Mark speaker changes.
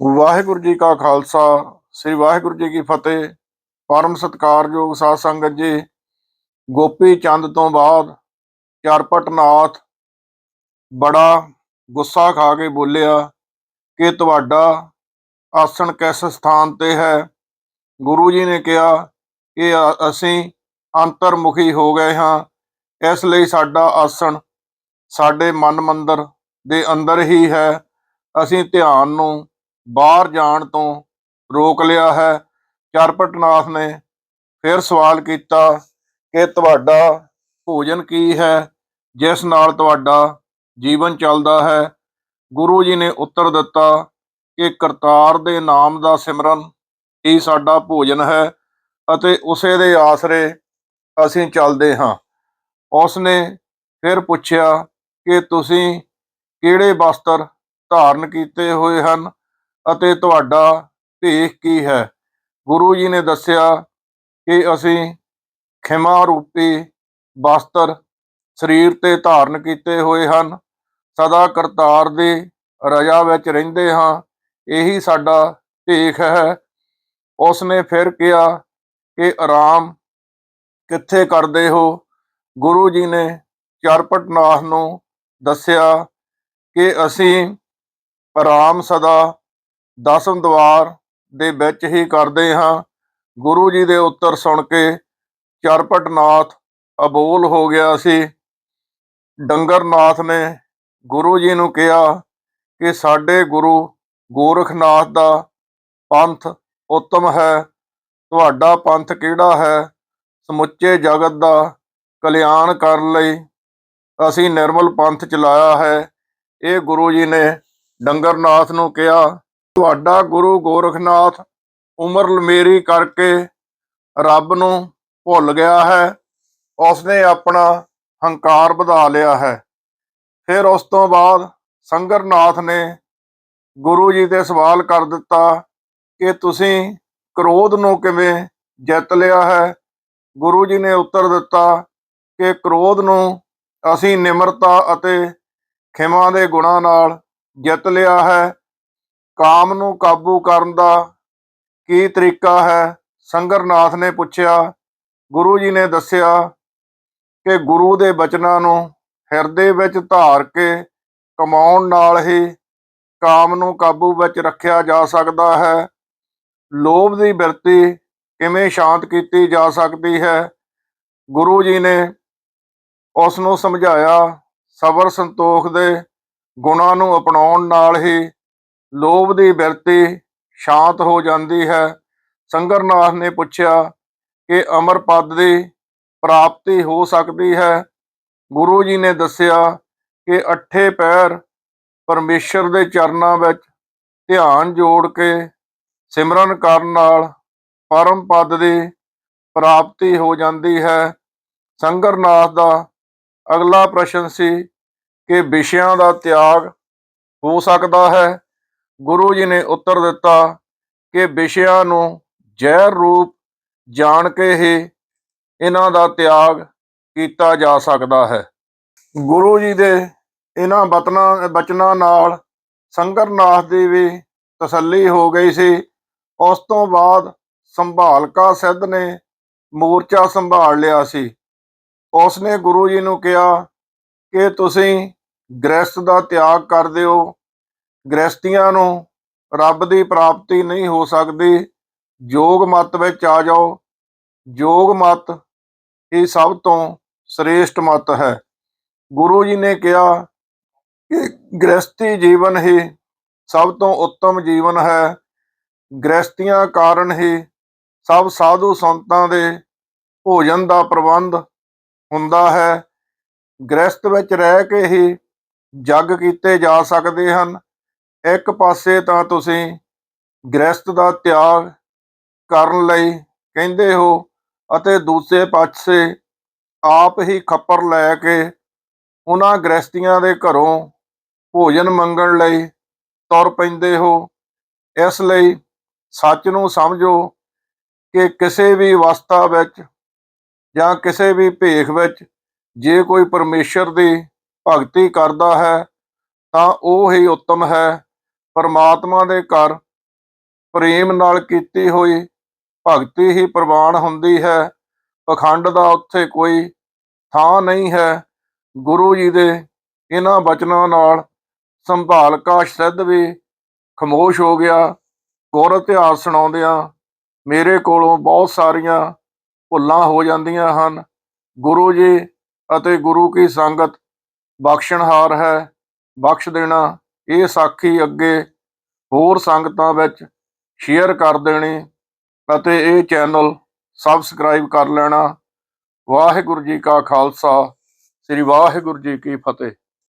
Speaker 1: ਵਾਹਿਗੁਰੂ ਜੀ ਕਾ ਖਾਲਸਾ, ਸ੍ਰੀ ਵਾਹਿਗੁਰੂ ਜੀ ਕੀ ਫਤਿਹ। ਪਰਮ ਸਤਿਕਾਰਯੋਗ ਸਾਧ ਸੰਗਤ ਜੀ, ਗੋਪੀ ਚੰਦ ਤੋਂ ਬਾਅਦ ਚਰਪਟਨਾਥ ਬੜਾ ਗੁੱਸਾ ਖਾ ਕੇ ਬੋਲਿਆ ਕਿ ਤੁਹਾਡਾ ਆਸਣ ਕਿਸ ਸਥਾਨ ਤੇ ਹੈ? ਗੁਰੂ ਜੀ ਨੇ ਕਿਹਾ ਕਿ ਅਸੀਂ ਅੰਤਰਮੁਖੀ ਹੋ ਗਏ ਹਾਂ। ਇਸ ਲਈ ਸਾਡਾ ਆਸਣ ਸਾਡੇ ਮਨ ਮੰਦਰ ਦੇ ਅੰਦਰ ਹੀ ਹੈ। ਅਸੀਂ ਧਿਆਨ ਨੂੰ ਬਾਹਰ ਜਾਣ ਤੋਂ ਰੋਕ ਲਿਆ ਹੈ। ਚਰਪਟਨਾਥ ਨੇ ਫਿਰ ਸਵਾਲ ਕੀਤਾ ਕਿ ਤੁਹਾਡਾ ਭੋਜਨ ਕੀ ਹੈ, ਜਿਸ ਨਾਲ ਤੁਹਾਡਾ ਜੀਵਨ ਚੱਲਦਾ ਹੈ। ਗੁਰੂ ਜੀ ਨੇ ਉੱਤਰ ਦਿੱਤਾ ਕਿ ਕਰਤਾਰ ਦੇ ਨਾਮ ਦਾ ਸਿਮਰਨ ਹੀ ਸਾਡਾ ਭੋਜਨ ਹੈ ਅਤੇ ਉਸੇ ਦੇ ਆਸਰੇ ਅਸੀਂ ਚੱਲਦੇ ਹਾਂ। ਉਸ ਨੇ ਫਿਰ ਪੁੱਛਿਆ ਕਿ ਤੁਸੀਂ ਕਿਹੜੇ ਵਸਤਰ ਧਾਰਨ ਕੀਤੇ ਹੋਏ ਹਨ? ਅਤੇ ਤੁਹਾਡਾ ਭੇਖ ਕੀ ਹੈ? ਗੁਰੂ ਜੀ ਨੇ ਦੱਸਿਆ ਕਿ ਅਸੀਂ ਖਿਮਾ ਰੂਪੀ ਵਸਤਰ ਸਰੀਰ ਤੇ ਧਾਰਨ ਕੀਤੇ ਹੋਏ ਹਨ। ਸਦਾ ਕਰਤਾਰ ਦੀ ਰਜਾ ਵਿੱਚ ਰਹਿੰਦੇ ਹਾਂ। ਇਹੀ ਸਾਡਾ ਭੇਖ ਹੈ। ਉਸਨੇ ਫਿਰ ਕਿਹਾ ਕਿ ਆਰਾਮ ਕਿੱਥੇ ਕਰਦੇ ਹੋ? ਗੁਰੂ ਜੀ ਨੇ ਚਰਪਟਨਾਥ ਨੂੰ ਦੱਸਿਆ ਕਿ ਅਸੀਂ ਆਰਾਮ ਸਦਾ ਦਸਮ ਦਵਾਰ ਦੇ ਵਿੱਚ ਹੀ ਕਰਦੇ ਹਾਂ। ਗੁਰੂ ਜੀ ਦੇ ਉੱਤਰ ਸੁਣ ਕੇ ਚਰਪਟਨਾਥ ਅਬੋਲ ਹੋ ਗਿਆ ਸੀ। ਡੰਗਰਨਾਥ ਨੇ ਗੁਰੂ ਜੀ ਨੂੰ ਕਿਹਾ ਕਿ ਸਾਡੇ ਗੁਰੂ ਗੋਰਖਨਾਥ ਦਾ ਪੰਥ ਉੱਤਮ ਹੈ। ਤੁਹਾਡਾ ਪੰਥ ਕਿਹੜਾ ਹੈ? ਸਮੁੱਚੇ ਜਗਤ ਦਾ ਕਲਿਆਣ ਕਰਨ ਲਈ ਅਸੀਂ ਨਿਰਮਲ ਪੰਥ ਚਲਾਇਆ ਹੈ। ਇਹ ਗੁਰੂ ਜੀ ਨੇ ਡੰਗਰਨਾਥ ਨੂੰ ਕਿਹਾ ਤੁਹਾਡਾ ਗੁਰੂ ਗੋਰਖਨਾਥ ਉਮਰ ਲੰਮੇਰੀ ਕਰਕੇ ਰੱਬ ਨੂੰ ਭੁੱਲ ਗਿਆ ਹੈ, ਉਸਨੇ ਆਪਣਾ ਹੰਕਾਰ ਵਧਾ ਲਿਆ ਹੈ। ਫਿਰ ਉਸ ਤੋਂ ਬਾਅਦ ਸੰਗਰਨਾਥ ਨੇ ਗੁਰੂ ਜੀ ਤੇ ਸਵਾਲ ਕਰ ਦਿੱਤਾ ਕਿ ਤੁਸੀਂ ਕ੍ਰੋਧ ਨੂੰ ਕਿਵੇਂ ਜਿੱਤ ਲਿਆ ਹੈ? ਗੁਰੂ ਜੀ ਨੇ ਉੱਤਰ ਦਿੱਤਾ ਕਿ ਕ੍ਰੋਧ ਨੂੰ ਅਸੀਂ ਨਿਮਰਤਾ ਅਤੇ ਖਿਮਾ ਦੇ ਗੁਣਾਂ ਨਾਲ ਜਿੱਤ ਲਿਆ ਹੈ। ਕਾਮ ਨੂੰ ਕਾਬੂ ਕਰਨ ਦਾ ਕੀ ਤਰੀਕਾ ਹੈ? ਸੰਗਰਨਾਥ ਨੇ ਪੁੱਛਿਆ। ਗੁਰੂ ਜੀ ਨੇ ਦੱਸਿਆ ਕਿ ਗੁਰੂ ਦੇ ਬਚਨਾਂ ਨੂੰ ਹਿਰਦੇ ਵਿੱਚ ਧਾਰ ਕੇ ਕਮਾਉਣ ਨਾਲ ਹੀ ਕਾਮ ਨੂੰ ਕਾਬੂ ਵਿੱਚ ਰੱਖਿਆ ਜਾ ਸਕਦਾ ਹੈ। ਲੋਭ ਦੀ ਬਿਰਤੀ ਕਿਵੇਂ ਸ਼ਾਂਤ ਕੀਤੀ ਜਾ ਸਕਦੀ ਹੈ? ਗੁਰੂ ਜੀ ਨੇ ਉਸ ਨੂੰ ਸਮਝਾਇਆ, ਸਬਰ ਸੰਤੋਖ ਦੇ ਗੁਣਾਂ ਨੂੰ ਅਪਣਾਉਣ ਨਾਲ ਹੀ ਲੋਭ ਦੀ ਬਿਰਤੀ ਸ਼ਾਂਤ ਹੋ ਜਾਂਦੀ ਹੈ। ਸੰਗਰਨਾਥ ਨੇ ਪੁੱਛਿਆ ਕਿ ਅਮਰ ਪਦ ਦੀ ਪ੍ਰਾਪਤੀ ਹੋ ਸਕਦੀ ਹੈ। ਗੁਰੂ ਜੀ ਨੇ ਦੱਸਿਆ ਕਿ ਅੱਠੇ ਪੈਰ ਪਰਮੇਸ਼ਰ ਦੇ ਚਰਨਾਂ ਵਿੱਚ ਧਿਆਨ ਜੋੜ ਕੇ ਸਿਮਰਨ ਕਰਨ ਨਾਲ ਪਰਮ ਪਦ ਦੀ ਪ੍ਰਾਪਤੀ ਹੋ ਜਾਂਦੀ ਹੈ। ਸੰਗਰਨਾਥ ਦਾ ਅਗਲਾ ਪ੍ਰਸ਼ਨ ਸੀ ਕਿ ਵਿਸ਼ਿਆਂ ਦਾ ਤਿਆਗ ਹੋ ਸਕਦਾ ਹੈ। ਗੁਰੂ ਜੀ ਨੇ ਉੱਤਰ ਦਿੱਤਾ ਕਿ ਵਿਸ਼ਿਆਂ ਨੂੰ ਜ਼ਹਿਰ ਰੂਪ ਜਾਣ ਕੇ ਹੀ ਇਹਨਾਂ ਦਾ ਤਿਆਗ ਕੀਤਾ ਜਾ ਸਕਦਾ ਹੈ। ਗੁਰੂ ਜੀ ਦੇ ਇਹਨਾਂ ਬਤਨਾਂ, ਬਚਨਾਂ ਨਾਲ ਸੰਗਰਨਾਥ ਦੀ ਵੀ ਤਸੱਲੀ ਹੋ ਗਈ ਸੀ। ਉਸ ਤੋਂ ਬਾਅਦ ਸੰਭਾਲਕਾ ਸਿੱਧ ਨੇ ਮੋਰਚਾ ਸੰਭਾਲ ਲਿਆ ਸੀ। ਉਸ ਨੇ ਗੁਰੂ ਜੀ ਨੂੰ ਕਿਹਾ ਕਿ ਤੁਸੀਂ ਗ੍ਰਸਤ ਦਾ ਤਿਆਗ ਕਰ ਦਿਓ। ਗ੍ਰਸਤੀਆਂ ਨੂੰ ਰੱਬ ਦੀ ਪ੍ਰਾਪਤੀ ਨਹੀਂ ਹੋ ਸਕਦੀ। ਜੋਗ ਮਤ ਵਿੱਚ ਆ ਜਾਓ। ਜੋਗ ਮਤ ਹੀ ਸਭ ਤੋਂ ਸ੍ਰੇਸ਼ਟ ਮਤ ਹੈ। ਗੁਰੂ ਜੀ ਨੇ ਕਿਹਾ ਕਿ ਗ੍ਰਸਤੀ ਜੀਵਨ ਹੀ ਸਭ ਤੋਂ ਉੱਤਮ ਜੀਵਨ ਹੈ। ਗ੍ਰਸਤੀਆਂ ਕਾਰਨ ਹੀ ਸਭ ਸਾਧੂ ਸੰਤਾਂ ਦੇ ਭੋਜਨ ਦਾ ਪ੍ਰਬੰਧ ਹੁੰਦਾ ਹੈ। ਗ੍ਰਸਤ ਵਿੱਚ ਰਹਿ ਕੇ ਹੀ ਜੱਗ ਕੀਤੇ ਜਾ ਸਕਦੇ ਹਨ। ਇੱਕ ਪਾਸੇ ਤਾਂ ਤੁਸੀਂ ਗ੍ਰਸਤ ਦਾ ਤਿਆਗ ਕਰਨ ਲਈ ਕਹਿੰਦੇ ਹੋ ਅਤੇ ਦੂਸਰੇ ਪਾਸੇ ਆਪ ਹੀ ਖੱਪਰ ਲੈ ਕੇ ਉਹਨਾਂ ਗ੍ਰਸਤੀਆਂ ਦੇ ਘਰੋਂ ਭੋਜਨ ਮੰਗਣ ਲਈ ਤੁਰ ਪੈਂਦੇ ਹੋ। ਇਸ ਲਈ ਸੱਚ ਨੂੰ ਸਮਝੋ ਕਿ ਕਿਸੇ ਵੀ ਅਵਸਥਾ ਵਿੱਚ ਜਾਂ ਕਿਸੇ ਵੀ ਭੇਖ ਵਿੱਚ ਜੇ ਕੋਈ ਪਰਮੇਸ਼ਰ ਦੀ ਭਗਤੀ ਕਰਦਾ ਹੈ ਤਾਂ ਉਹ ਹੀ ਉੱਤਮ ਹੈ। ਪਰਮਾਤਮਾ ਦੇ ਘਰ ਪ੍ਰੇਮ ਨਾਲ ਕੀਤੀ ਹੋਈ ਭਗਤੀ ਹੀ ਪ੍ਰਵਾਨ ਹੁੰਦੀ ਹੈ। ਪਖੰਡ ਦਾ ਉੱਥੇ ਕੋਈ ਥਾਂ ਨਹੀਂ ਹੈ। ਗੁਰੂ ਜੀ ਦੇ ਇਹਨਾਂ ਬਚਨਾਂ ਨਾਲ ਸੰਭਾਲਕਾ ਸਿੱਧ ਵੀ ਖਮੋਸ਼ ਹੋ ਗਿਆ। ਗੁਰ ਇਤਿਹਾਸ ਸੁਣਾਉਂਦਿਆਂ ਮੇਰੇ ਕੋਲੋਂ ਬਹੁਤ ਸਾਰੀਆਂ ਭੁੱਲਾਂ ਹੋ ਜਾਂਦੀਆਂ ਹਨ। ਗੁਰੂ ਜੀ ਅਤੇ ਗੁਰੂ ਕੀ ਸੰਗਤ ਬਖਸ਼ਣਹਾਰ ਹੈ। ਬਖਸ਼ ਦੇਣਾ ਇਹ ਸਾਖੀ ਅੱਗੇ ਹੋਰ ਸੰਗਤਾਂ ਵਿੱਚ ਸ਼ੇਅਰ ਕਰ ਦੇਣੀ ਅਤੇ ਇਹ ਚੈਨਲ ਸਬਸਕ੍ਰਾਈਬ ਕਰ ਲੈਣਾ। ਵਾਹਿਗੁਰੂ ਜੀ ਕਾ ਖਾਲਸਾ, ਸ੍ਰੀ ਵਾਹਿਗੁਰੂ ਜੀ ਕੀ ਫਤਿਹ।